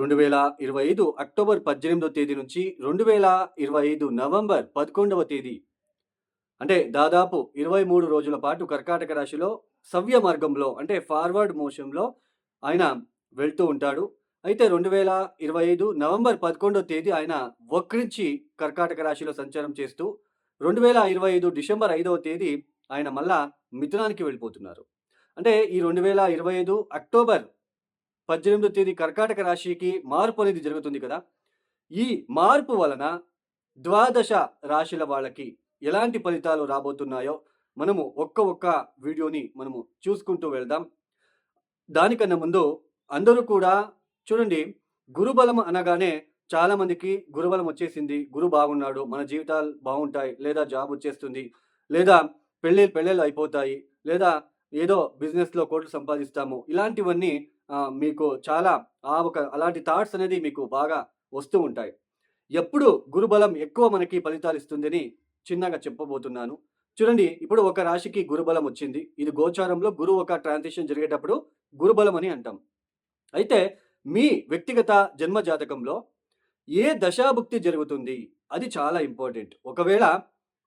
రెండు వేల ఇరవై ఐదు అక్టోబర్ పద్దెనిమిదో తేదీ నుంచి రెండు వేల ఇరవై ఐదు నవంబర్ పదకొండవ తేదీ. అంటే దాదాపు ఇరవై మూడు రోజుల పాటు కర్కాటక రాశిలో సవ్య మార్గంలో అంటే ఫార్వర్డ్ మోషన్లో ఆయన వెళ్తూ ఉంటాడు. అయితే రెండు వేల ఇరవై ఐదు నవంబర్ పదకొండవ తేదీ ఆయన వక్రించి కర్కాటక రాశిలో సంచారం చేస్తూ రెండు వేల ఇరవై ఐదు డిసెంబర్ ఐదవ తేదీ ఆయన మళ్ళా మిథునానికి వెళ్ళిపోతున్నారు. అంటే ఈ రెండు వేల ఇరవై ఐదు అక్టోబర్ పద్దెనిమిదో తేదీ కర్కాటక రాశికి మార్పు అనేది జరుగుతుంది కదా. ఈ మార్పు వలన ద్వాదశ రాశుల వాళ్ళకి ఎలాంటి ఫలితాలు రాబోతున్నాయో మనము ఒక్క ఒక్క వీడియోని మనము చూసుకుంటూ వెళ్దాం. దానికన్నా ముందు అందరూ కూడా చూడండి గురుబలం అనగానే చాలామందికి గురుబలం వచ్చేసింది. గురు బాగున్నాడు మన జీవితాలు బాగుంటాయి లేదా జాబ్ వచ్చేస్తుంది లేదా పెళ్ళి పెళ్ళిళ్ళు అయిపోతాయి లేదా ఏదో బిజినెస్లో కోట్లు సంపాదిస్తాము ఇలాంటివన్నీ మీకు చాలా ఆ ఒక అలాంటి థాట్స్ అనేది మీకు బాగా వస్తూ ఉంటాయి. ఎప్పుడు గురుబలం ఎక్కువ మనకి ఫలితాలు ఇస్తుందని చిన్నగా చెప్పబోతున్నాను. చూడండి ఇప్పుడు ఒక రాశికి గురుబలం వచ్చింది. ఇది గోచారంలో గురువు ఒక ట్రాన్సిషన్ జరిగేటప్పుడు గురుబలం అని అంటాం. అయితే మీ వ్యక్తిగత జన్మ జాతకంలో ఏ దశాభుక్తి జరుగుతుంది? అది చాలా ఇంపార్టెంట్. ఒకవేళ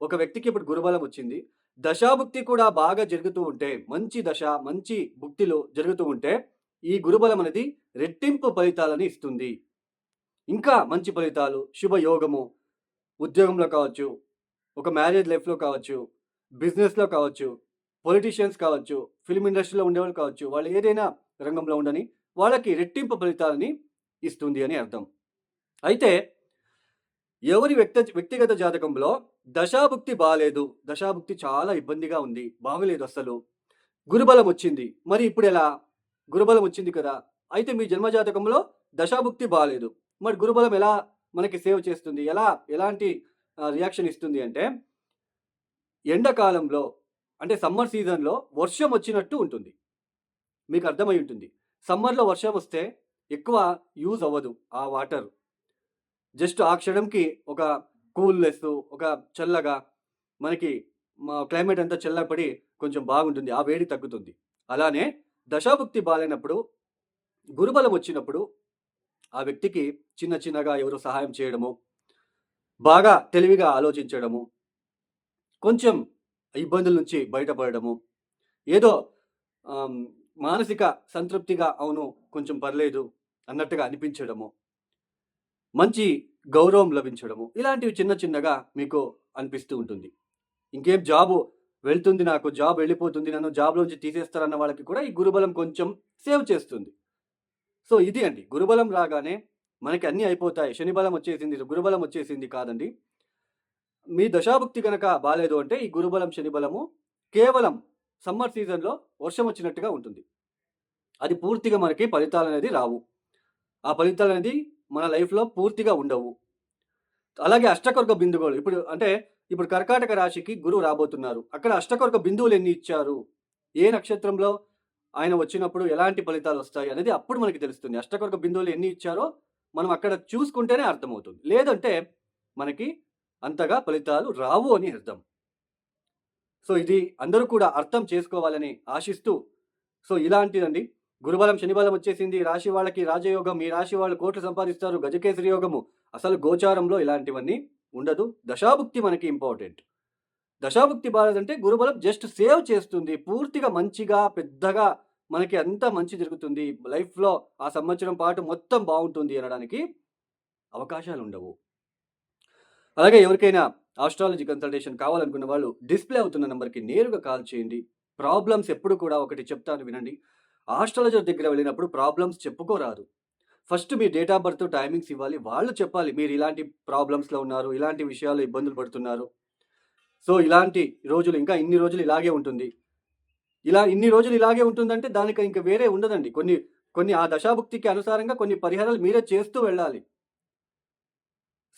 ఒక వ్యక్తికి ఇప్పుడు గురుబలం వచ్చింది దశాభుక్తి కూడా బాగా జరుగుతూ ఉంటే మంచి దశ మంచి భుక్తిలో జరుగుతూ ఉంటే ఈ గురుబలం అనేది రెట్టింపు ఫలితాలని ఇస్తుంది. ఇంకా మంచి ఫలితాలు శుభయోగము ఉద్యోగంలో కావచ్చు ఒక మ్యారేజ్ లైఫ్లో కావచ్చు బిజినెస్లో కావచ్చు పొలిటీషియన్స్ కావచ్చు ఫిల్మ్ ఇండస్ట్రీలో ఉండేవాళ్ళు కావచ్చు వాళ్ళు ఏదైనా రంగంలో ఉండని వాళ్ళకి రెట్టింపు ఫలితాలని ఇస్తుంది అని అర్థం. అయితే ఎవరి వ్యక్త వ్యక్తిగత జాతకంలో దశాభుక్తి బాగాలేదు దశాభుక్తి చాలా ఇబ్బందిగా ఉంది బాగలేదు అసలు గురుబలం వచ్చింది మరి ఇప్పుడు ఎలా? గురుబలం వచ్చింది కదా. అయితే మీ జన్మజాతకంలో దశాభుక్తి బాగాలేదు మరి గురుబలం ఎలా మనకి సేవ్ చేస్తుంది? ఎలా ఎలాంటి రియాక్షన్ ఇస్తుంది అంటే ఎండాకాలంలో అంటే సమ్మర్ సీజన్లో వర్షం వచ్చినట్టు ఉంటుంది. మీకు అర్థమై ఉంటుంది. సమ్మర్లో వర్షం వస్తే ఎక్కువ యూజ్ అవ్వదు ఆ వాటర్. జస్ట్ ఆ క్షణంకి ఒక కూల్నెస్ ఒక చల్లగా మనకి మా క్లైమేట్ అంతా చల్లపడి కొంచెం బాగుంటుంది. ఆ వేడి తగ్గుతుంది. అలానే దశాభుక్తి బాలైనప్పుడు గురుబలం వచ్చినప్పుడు ఆ వ్యక్తికి చిన్న చిన్నగా ఎవరు సహాయం చేయడము బాగా తెలివిగా ఆలోచించడము కొంచెం ఇబ్బందుల నుంచి బయటపడము ఏదో మానసిక సంతృప్తిగా అవును కొంచెం పర్లేదు అన్నట్టుగా అనిపించడము మంచి గౌరవం లభించడము ఇలాంటివి చిన్న చిన్నగా మీకు అనిపిస్తూ ఉంటుంది. ఇంకేం జాబు వెళ్తుంది నాకు జాబ్ వెళ్ళిపోతుంది నన్ను జాబ్లోంచి తీసేస్తారన్న వాళ్ళకి కూడా ఈ గురుబలం కొంచెం సేవ్ చేస్తుంది. సో ఇది అండి. గురుబలం రాగానే మనకి అన్నీ అయిపోతాయి. శనిబలం వచ్చేసింది గురుబలం వచ్చేసింది కాదండి. మీ దశాభుక్తి కనుక బాగాలేదు అంటే ఈ గురుబలం శనిబలము కేవలం సమ్మర్ సీజన్లో వర్షం వచ్చినట్టుగా ఉంటుంది. అది పూర్తిగా మనకి ఫలితాలు అనేది రావు. ఆ ఫలితాలు అనేది మన లైఫ్లో పూర్తిగా ఉండవు. అలాగే అష్టకర్గ బిందువులు ఇప్పుడు అంటే ఇప్పుడు కర్కాటక రాశికి గురువు రాబోతున్నారు. అక్కడ అష్టకొరక బిందువులు ఎన్ని ఇచ్చారు? ఏ నక్షత్రంలో ఆయన వచ్చినప్పుడు ఎలాంటి ఫలితాలు వస్తాయి అనేది అప్పుడు మనకి తెలుస్తుంది. అష్టకొరక బిందువులు ఎన్ని ఇచ్చారో మనం అక్కడ చూసుకుంటేనే అర్థమవుతుంది. లేదంటే మనకి అంతగా ఫలితాలు రావు అని అర్థం. సో ఇది అందరూ కూడా అర్థం చేసుకోవాలని ఆశిస్తూ సో ఇలాంటిదండి. గురుబలం శనిబలం వచ్చేసింది. ఈ రాశి వాళ్ళకి రాజయోగం ఈ రాశి వాళ్ళు కోట్లు సంపాదిస్తారు. గజకేసరి యోగము. అసలు గోచారంలో ఇలాంటివన్నీ ఉండదు. దశాభుక్తి మనకి ఇంపార్టెంట్. దశాభుక్తి బాలేదంటే గురుబలం జస్ట్ సేవ్ చేస్తుంది. పూర్తిగా మంచిగా పెద్దగా మనకి అంతా మంచి జరుగుతుంది. లైఫ్లో ఆ సంవత్సరం పాటు మొత్తం బాగుంటుంది అనడానికి అవకాశాలు ఉండవు. అలాగే ఎవరికైనా ఆస్ట్రాలజీ కన్సల్టేషన్ కావాలనుకున్న వాళ్ళు డిస్ప్లే అవుతున్న నెంబర్కి నేరుగా కాల్ చేయండి. ప్రాబ్లమ్స్ ఎప్పుడు కూడా ఒకటి చెప్తాను వినండి. ఆస్ట్రాలజర్ దగ్గర వెళ్ళినప్పుడు ప్రాబ్లమ్స్ చెప్పుకోరాదు. ఫస్ట్ మీ డేట్ ఆఫ్ బర్త్ టైమింగ్స్ ఇవ్వాలి. వాళ్ళు చెప్పాలి మీరు ఇలాంటి ప్రాబ్లమ్స్లో ఉన్నారు ఇలాంటి విషయాలు ఇబ్బందులు పడుతున్నారు. సో ఇలాంటి రోజులు ఇంకా ఇన్ని రోజులు ఇలాగే ఉంటుంది. ఇలా ఇన్ని రోజులు ఇలాగే ఉంటుందంటే దానికి ఇంకా వేరే ఉండదండి. కొన్ని కొన్ని ఆ దశాభుక్తికి అనుసారంగా కొన్ని పరిహారాలు మీరే చేస్తూ వెళ్ళాలి.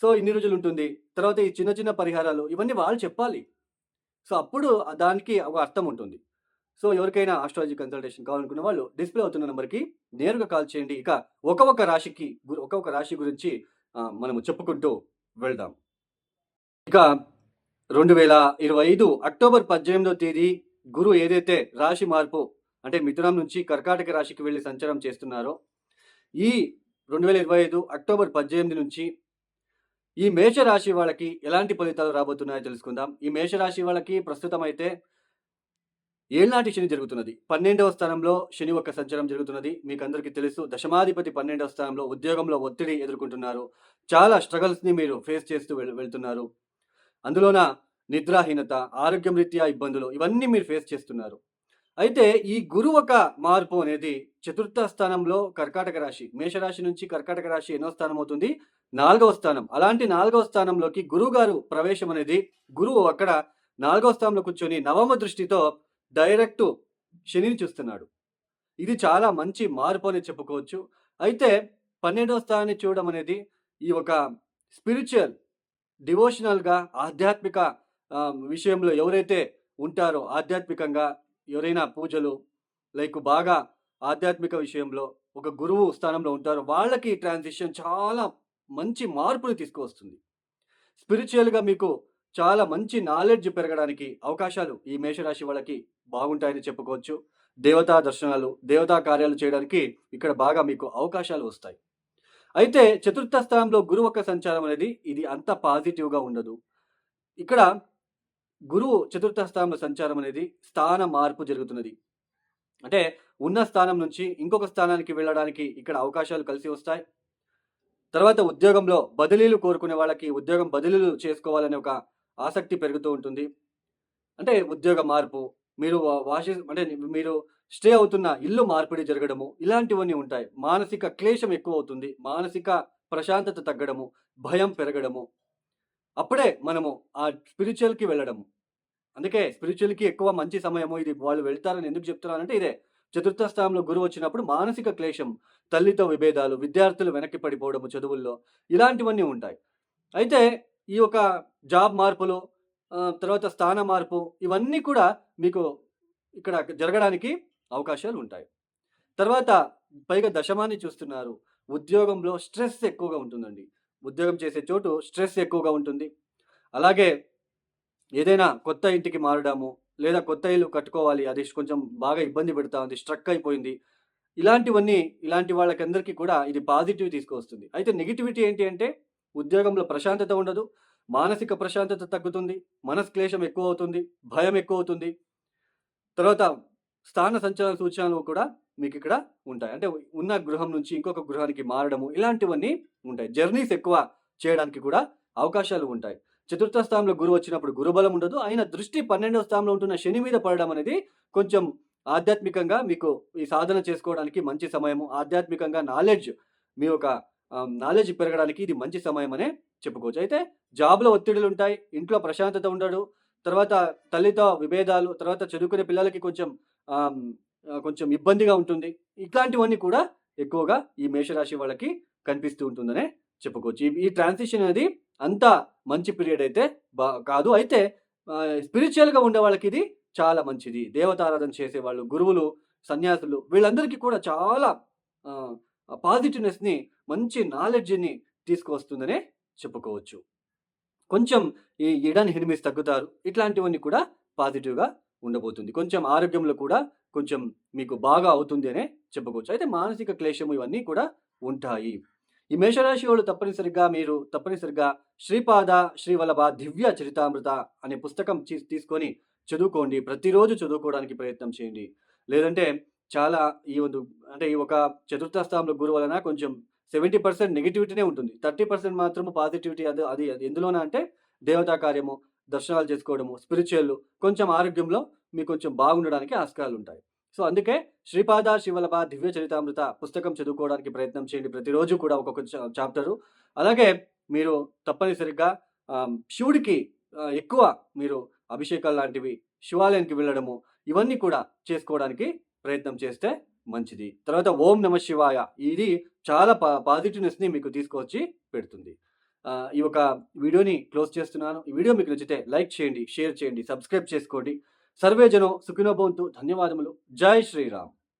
సో ఇన్ని రోజులు ఉంటుంది. తర్వాత ఈ చిన్న చిన్న పరిహారాలు ఇవన్నీ వాళ్ళు చెప్పాలి. సో అప్పుడు దానికి ఒక అర్థం ఉంటుంది. సో ఎవరికైనా ఆస్ట్రాలజీ కన్సల్టేషన్ కావాలనుకున్న వాళ్ళు డిస్ప్లే అవుతున్న నెంబర్కి నేరుగా కాల్ చేయండి. ఇక ఒక రాశికి ఒక్కొక్క రాశి గురించి మనము చెప్పుకుంటూ వెళ్దాం. ఇక రెండు వేల ఇరవై ఐదు అక్టోబర్ పద్దెనిమిదో తేదీ గురు ఏదైతే రాశి మార్పు అంటే మిథునం నుంచి కర్కాటక రాశికి వెళ్ళి సంచారం చేస్తున్నారో ఈ రెండు వేల ఇరవై ఐదు అక్టోబర్ పద్దెనిమిది నుంచి ఈ మేషరాశి వాళ్ళకి ఎలాంటి ఫలితాలు రాబోతున్నాయో తెలుసుకుందాం. ఈ మేషరాశి వాళ్ళకి ప్రస్తుతం అయితే ఏళ్నాటి శని జరుగుతున్నది. పన్నెండవ స్థానంలో శని యొక్క సంచారం జరుగుతున్నది. మీకు అందరికీ తెలుసు దశమాధిపతి పన్నెండవ స్థానంలో ఉద్యోగంలో ఒత్తిడి ఎదుర్కొంటున్నారు. చాలా స్ట్రగల్స్ని మీరు ఫేస్ చేస్తూ వెళ్తున్నారు. అందులోన నిద్రాహీనత ఆరోగ్యం రీత్యా ఇబ్బందులు ఇవన్నీ మీరు ఫేస్ చేస్తున్నారు. అయితే ఈ గురువు ఒక మార్పు అనేది చతుర్థ స్థానంలో కర్కాటక రాశి మేషరాశి నుంచి కర్కాటక రాశి ఎన్నో స్థానం అవుతుంది? నాలుగవ స్థానం. అలాంటి నాలుగవ స్థానంలోకి గురువు గారు ప్రవేశం అనేది గురువు అక్కడ నాలుగవ స్థానంలో కూర్చొని నవమ దృష్టితో డైరెక్ట్ శనిని చూస్తున్నాడు. ఇది చాలా మంచి మార్పు అని చెప్పుకోవచ్చు. అయితే పన్నెండవ స్థానాన్ని చూడడం అనేది ఈ ఒక స్పిరిచువల్ డివోషనల్గా ఆధ్యాత్మిక విషయంలో ఎవరైతే ఉంటారో ఆధ్యాత్మికంగా ఎవరైనా పూజలు లైక్ బాగా ఆధ్యాత్మిక విషయంలో ఒక గురువు స్థానంలో ఉంటారో వాళ్ళకి ఈ ట్రాన్సిషన్ చాలా మంచి మార్పుని తీసుకువస్తుంది. స్పిరిచువల్గా మీకు చాలా మంచి నాలెడ్జ్ పెరగడానికి అవకాశాలు ఈ మేషరాశి వాళ్ళకి బాగుంటాయని చెప్పుకోవచ్చు. దేవతా దర్శనాలు దేవతా కార్యాలు చేయడానికి ఇక్కడ బాగా మీకు అవకాశాలు వస్తాయి. అయితే చతుర్థ స్థానంలో గురువు యొక్క సంచారం అనేది ఇది అంత పాజిటివ్గా ఉండదు. ఇక్కడ గురువు చతుర్థ స్థానంలో సంచారం అనేది స్థాన మార్పు జరుగుతున్నది. అంటే ఉన్న స్థానం నుంచి ఇంకొక స్థానానికి వెళ్ళడానికి ఇక్కడ అవకాశాలు కలిసి వస్తాయి. తర్వాత ఉద్యోగంలో బదిలీలు కోరుకునే వాళ్ళకి ఉద్యోగం బదిలీలు చేసుకోవాలనే ఒక ఆసక్తి పెరుగుతూ ఉంటుంది. అంటే ఉద్యోగ మార్పు మీరు వా- వాసి అంటే మీరు స్టే అవుతున్న ఇల్లు మార్పిడి జరగడము ఇలాంటివన్నీ ఉంటాయి. మానసిక క్లేశం ఎక్కువ అవుతుంది మానసిక ప్రశాంతత తగ్గడము భయం పెరగడము. అప్పుడే మనము ఆ స్పిరిచువల్కి వెళ్ళడము. అందుకే స్పిరిచువల్కి ఎక్కువ మంచి సమయము ఇది వాళ్ళు వెళ్తారని ఎందుకు చెప్తున్నానంటే ఇదే. చతుర్థ స్థానంలో గురువు వచ్చినప్పుడు మానసిక క్లేశం తల్లితో విభేదాలు విద్యార్థులు వెనక్కి పడిపోవడము చదువుల్లో ఇలాంటివన్నీ ఉంటాయి. అయితే ఈ యొక్క జాబ్ మార్పులు తర్వాత స్థాన మార్పు ఇవన్నీ కూడా మీకు ఇక్కడ జరగడానికి అవకాశాలు ఉంటాయి. తర్వాత పైగా దశమాన్ని చూస్తున్నారు. ఉద్యోగంలో స్ట్రెస్ ఎక్కువగా ఉంటుందండి. ఉద్యోగం చేసే చోటు స్ట్రెస్ ఎక్కువగా ఉంటుంది. అలాగే ఏదైనా కొత్త ఇంటికి మారడము లేదా కొత్త ఇల్లు కట్టుకోవాలి అది కొంచెం బాగా ఇబ్బంది పెడతా ఉంది స్ట్రక్ అయిపోయింది. ఇలాంటివన్నీ ఇలాంటి వాళ్ళకందరికీ కూడా ఇది పాజిటివ్ తీసుకొస్తుంది అయితే నెగిటివిటీ ఏంటి అంటే ఉద్యోగంలో ప్రశాంతత ఉండదు మానసిక ప్రశాంతత తగ్గుతుంది మనస్క్లేశం ఎక్కువ అవుతుంది భయం ఎక్కువ అవుతుంది తర్వాత స్థాన సంచలన సూచనలు కూడా మీకు ఇక్కడ ఉంటాయి. అంటే ఉన్న గృహం నుంచి ఇంకొక గృహానికి మారడము ఇలాంటివన్నీ ఉంటాయి. జర్నీస్ ఎక్కువ చేయడానికి కూడా అవకాశాలు ఉంటాయి. చతుర్థ స్థానంలో గురువు వచ్చినప్పుడు గురుబలం ఉండదు. ఆయన దృష్టి పన్నెండవ స్థానంలో ఉంటున్న శని మీద పడడం అనేది కొంచెం ఆధ్యాత్మికంగా మీకు ఈ సాధన చేసుకోవడానికి మంచి సమయము. ఆధ్యాత్మికంగా నాలెడ్జ్ మీ యొక్క నాలెడ్జ్ పెరగడానికి ఇది మంచి సమయం అనే చెప్పుకోవచ్చు. అయితే జాబ్లో ఒత్తిడులు ఉంటాయి ఇంట్లో ప్రశాంతత ఉండడు తర్వాత తల్లితో విభేదాలు తర్వాత చదువుకునే పిల్లలకి కొంచెం కొంచెం ఇబ్బందిగా ఉంటుంది. ఇట్లాంటివన్నీ కూడా ఎక్కువగా ఈ మేషరాశి వాళ్ళకి కనిపిస్తూ ఉంటుందనే చెప్పుకోవచ్చు. ఈ- ఈ ట్రాన్సిషన్ అనేది అంత మంచి పీరియడ్ అయితే బా కాదు. అయితే స్పిరిచువల్గా ఉండే వాళ్ళకి ఇది చాలా మంచిది. దేవతారాధన చేసే వాళ్ళు గురువులు సన్యాసులు వీళ్ళందరికీ కూడా చాలా పాజిటివ్నెస్ని మంచి నాలెడ్జ్ని తీసుకువస్తుందనే చెప్పుకోవచ్చు. కొంచెం ఈ ఎడని హినిమిస్ తగ్గుతారు. ఇట్లాంటివన్నీ కూడా పాజిటివ్గా ఉండబోతుంది. కొంచెం ఆరోగ్యంలో కూడా కొంచెం మీకు బాగా అవుతుంది అనే చెప్పుకోవచ్చు. అయితే మానసిక క్లేశము ఇవన్నీ కూడా ఉంటాయి. ఈ మేషరాశి వాళ్ళు తప్పనిసరిగా మీరు తప్పనిసరిగా శ్రీపాద శ్రీవల్లభ దివ్య చరితామృత అనే పుస్తకం తీ- తీసుకొని చదువుకోండి. ప్రతిరోజు చదువుకోవడానికి ప్రయత్నం చేయండి. లేదంటే చాలా ఈ అంటే ఈ ఒక చతుర్థ స్థానంలో గురు వలన కొంచెం సెవెంటీ పర్సెంట్ నెగిటివిటీనే ఉంటుంది. థర్టీ పర్సెంట్ మాత్రము పాజిటివిటీ అది అది అది. ఎందులోన అంటే దేవతా కార్యము దర్శనాలు చేసుకోవడము స్పిరిచువల్ కొంచెం ఆరోగ్యంలో మీకు కొంచెం బాగుండడానికి ఆస్కారాలు ఉంటాయి సో అందుకే శ్రీపాద శివలభ దివ్య చరితామృత పుస్తకం చదువుకోవడానికి ప్రయత్నం చేయండి. ప్రతిరోజు కూడా ఒక్కొక్క చాప్టరు. అలాగే మీరు తప్పనిసరిగా శివుడికి ఎక్కువ మీరు అభిషేకాలు లాంటివి శివాలయానికి వెళ్ళడము ఇవన్నీ కూడా చేసుకోవడానికి ప్రయత్నం చేస్తే మంచిది. తర్వాత ఓం నమ శివాయ ఇది చాలా పా పాజిటివ్నెస్ని మీకు తీసుకొచ్చి పెడుతుంది. ఈ ఒక వీడియోని క్లోజ్ చేస్తున్నాను. ఈ వీడియో మీకు నచ్చితే లైక్ చేయండి షేర్ చేయండి సబ్స్క్రైబ్ చేసుకోండి. సర్వేజనం సుఖినోభవంతు ధన్యవాదములు. జై శ్రీరామ్.